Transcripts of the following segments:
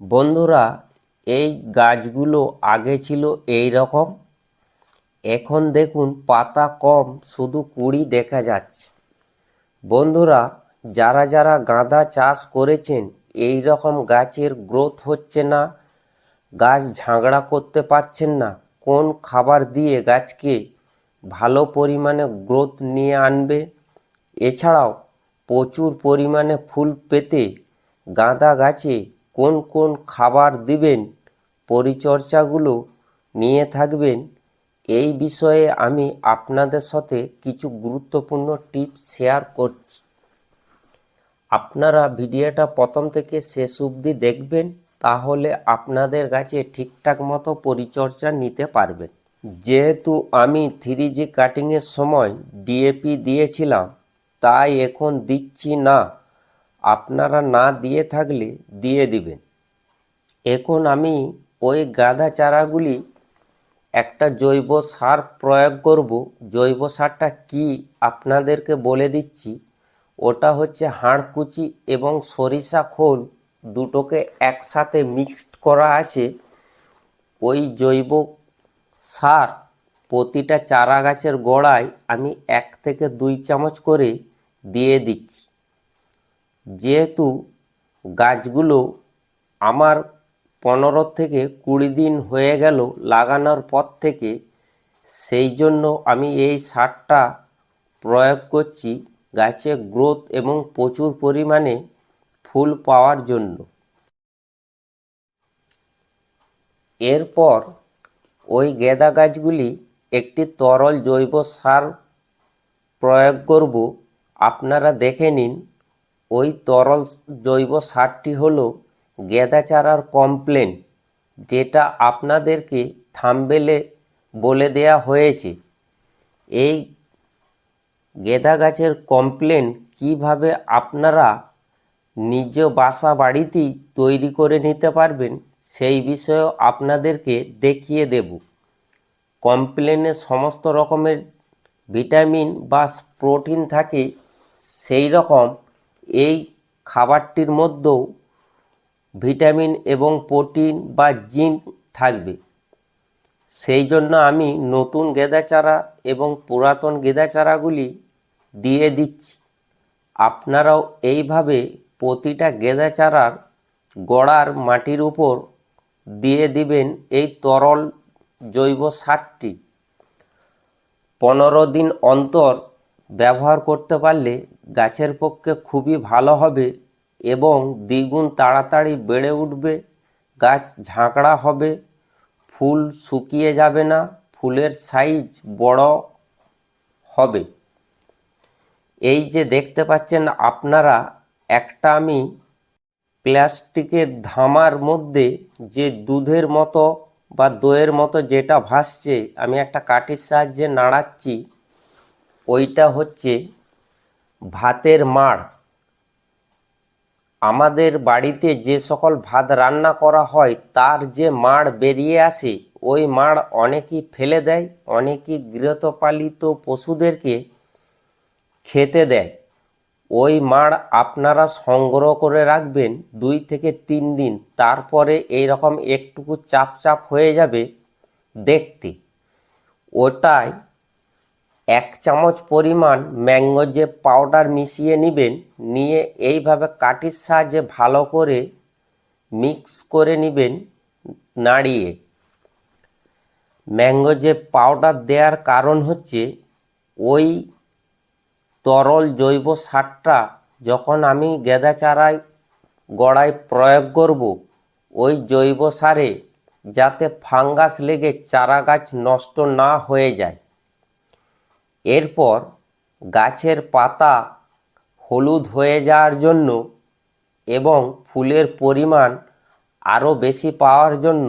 বন্ধুরা, এই গাছগুলো আগে ছিল এই রকম এখন দেখুন, পাতা কম, শুধু কুড়ি দেখা যাচ্ছে। বন্ধুরা, যারা যারা গাঁদা চাষ করেছেন এই রকম গাছের গ্রোথ হচ্ছে না। গাছ ঝাগড়া করতে পারছেন না। কোন খাবার দিয়ে গাছকে ভালো পরিমাণে গ্রোথ নিয়ে আনবে? এছাড়াও প্রচুর পরিমাণে ফুল পেতে গাঁদা গাছে কোন কোন খাবার দিবেন, পরিচর্যাগুলো নিয়ে থাকবেন, এই বিষয়ে আমি আপনাদের সাথে কিছু গুরুত্বপূর্ণ টিপস শেয়ার করছি। আপনারা ভিডিওটা প্রথম থেকে শেষ অবধি দেখবেন, তাহলে আপনাদের কাছে ঠিকঠাক মতো পরিচর্যা নিতে পারবেন। যেহেতু আমি থ্রি জি কাটিংয়ের সময় ডিএপি দিয়েছিলাম, তাই এখন দিচ্ছি না। আপনারা না দিয়ে থাকলে দিয়ে দিবেন। এখন আমি ওই গাঁদা চারাগুলি একটা জৈব সার প্রয়োগ করব। জৈব সারটা কি আপনাদেরকে বলে দিচ্ছি। ওটা হচ্ছে হাড়কুচি এবং সরিষা খোল দুটোকে একসাথে মিক্সড করা আছে। ওই জৈব সার প্রতিটা চারা গাছের গোড়ায় আমি এক থেকে দুই চামচ করে দিয়ে দিচ্ছি। যেহেতু গাছগুলো আমার পনেরো থেকে কুড়ি দিন হয়ে গেল লাগানোর পর থেকে, সেই জন্য আমি এই সারটা প্রয়োগ করছি গাছে গ্রোথ এবং প্রচুর পরিমাণে ফুল পাওয়ার জন্য। এরপর ওই গেঁদা গাছগুলি একটি তরল জৈব সার প্রয়োগ করব। আপনারা দেখে নিন ওই তরল জৈব সারটি হলো গেঁদা চারার কমপ্লেন, যেটা আপনাদেরকে থামবেলে বলে দেয়া হয়েছে। এই গেঁদা গাছের কমপ্লেন কীভাবে আপনারা নিজ বাসা বাড়িতেই তৈরি করে নিতে পারবেন, সেই বিষয়েও আপনাদেরকে দেখিয়ে দেব। কমপ্লেনে সমস্ত রকমের ভিটামিন বা প্রোটিন থাকে, সেই রকম এই খাবারটির মধ্যেও ভিটামিন এবং প্রোটিন বা জিঙ্ক থাকবে। সেই জন্য আমি নতুন গেঁদা চারা এবং পুরাতন গেঁদা চারাগুলি দিয়ে দিচ্ছি। আপনারাও এইভাবে প্রতিটা গেঁদা চারার গোড়ার মাটির উপর দিয়ে দিবেন এই তরল জৈব সারটি। পনেরো দিন অন্তর ব্যবহার করতে পারলে গাছের পক্ষে খুবই ভালো হবে এবং দ্বিগুণ তাড়াতাড়ি বেড়ে উঠবে, গাছ ঝাঁকড়া হবে, ফুল শুকিয়ে যাবে না, ফুলের সাইজ বড় হবে। এই যে দেখতে পাচ্ছেন আপনারা, একটা আমি প্লাস্টিকের ধামার মধ্যে যে দুধের মতো বা দইয়ের মতো যেটা ভাসছে, আমি একটা কাঠির সাহায্যে নাড়াচ্ছি। ওইটা হচ্ছে ভাতের মাড়। আমাদের বাড়িতে যে সকল ভাত রান্না করা হয়, তার যে মাড় বেরিয়ে আসে, ওই মাড় অনেকেই ফেলে দেয়, অনেকেই গৃহপালিত পশুদেরকে খেতে দেয়। ওই মাড় আপনারা সংগ্রহ করে রাখবেন দুই থেকে তিন দিন, তারপরে এই রকম একটুকু চাপ চাপ হয়ে যাবে দেখতে। ওটাই এক চামচ পরিমাণ ম্যাঙ্গো যে পাউডার মিশিয়ে নেবেন, নিয়ে এইভাবে কাঠির সাহায্যে ভালো করে মিক্স করে নেবেন নাড়িয়ে। ম্যাঙ্গো পাউডার দেওয়ার কারণ হচ্ছে, ওই তরল জৈব সারটা যখন আমি গেঁদা চারায় গড়ায় প্রয়োগ করব, ওই জৈব সারে যাতে ফাঙ্গাস লেগে চারা গাছ নষ্ট না হয়ে যায়। এরপর গাছের পাতা হলুদ হয়ে যাওয়ার জন্য এবং ফুলের পরিমাণ আরও বেশি পাওয়ার জন্য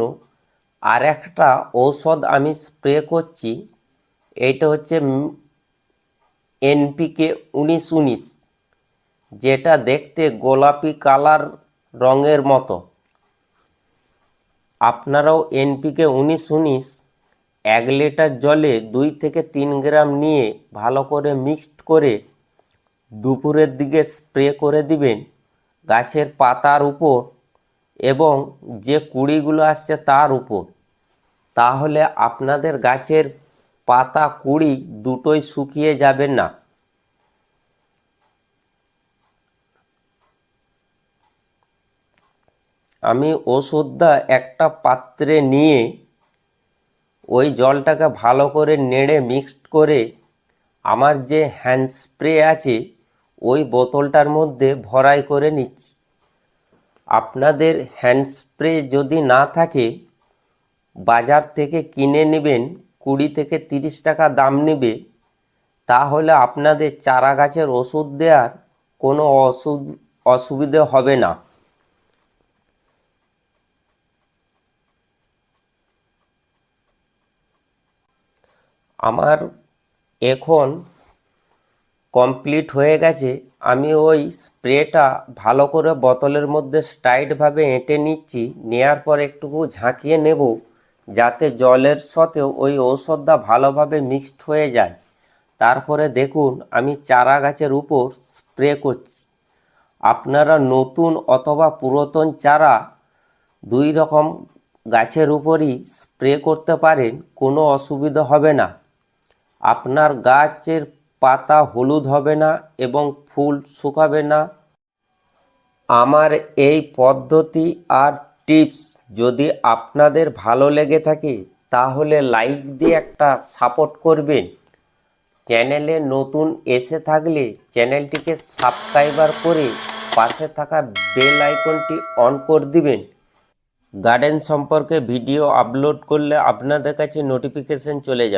আর একটা ঔষধ আমি স্প্রে করছি। এইটা হচ্ছে এনপিকে উনিশ উনিশ, যেটা দেখতে গোলাপি কালার রঙের মতো। আপনারাও এনপিকে উনিশ উনিশ এক লিটার জলে দুই থেকে তিন গ্রাম নিয়ে ভালো করে মিক্সড করে দুপুরের দিকে স্প্রে করে দিবেন গাছের পাতার উপর এবং যে কুড়িগুলো আসছে তার উপর। তাহলে আপনাদের গাছের পাতা কুড়ি দুটোই শুকিয়ে যাবে না। আমি ওষুধটা একটা পাত্রে নিয়ে ওই জলটাকে ভালো করে নেড়ে মিক্সড করে আমার যে হ্যান্ড স্প্রে আছে, ওই বোতলটার মধ্যে ভরাই করে নিচ্ছি। আপনাদের হ্যান্ড স্প্রে যদি না থাকে, বাজার থেকে কিনে নেবেন, কুড়ি থেকে তিরিশ টাকা দাম নেবে, তাহলে আপনাদের চারা গাছের ওষুধ দেওয়ার কোনো অসুবিধে হবে না। আমার এখন কমপ্লিট হয়ে গেছে, আমি ওই স্প্রেটা ভালো করে বোতলের মধ্যে টাইটভাবে এঁটে নিচ্ছি, নেয়ার পর একটুকু ঝাঁকিয়ে নেব, যাতে জলের সাথে ওই ঔষধটা ভালোভাবে মিক্সড হয়ে যায়। তারপরে দেখুন, আমি চারা গাছের উপর স্প্রে করছি। আপনারা নতুন অথবা পুরাতন চারা দুই রকম গাছের উপরই স্প্রে করতে পারেন, কোনো অসুবিধা হবে না। আপনার গাছের পাতা হলুদ হবে না এবং ফুল শুকাবে না। আমার এই পদ্ধতি আর টিপস যদি আপনাদের ভালো লেগে থাকে, তাহলে লাইক দিয়ে একটা সাপোর্ট করবেন। চ্যানেলে নতুন এসে থাকলে চ্যানেলটিকে সাবস্ক্রাইবার করে পাশে থাকা বেল আইকনটি অন করে দিবেন। গার্ডেন সম্পর্কে ভিডিও আপলোড করলে আপনাদের কাছে নোটিফিকেশন চলে যাবে।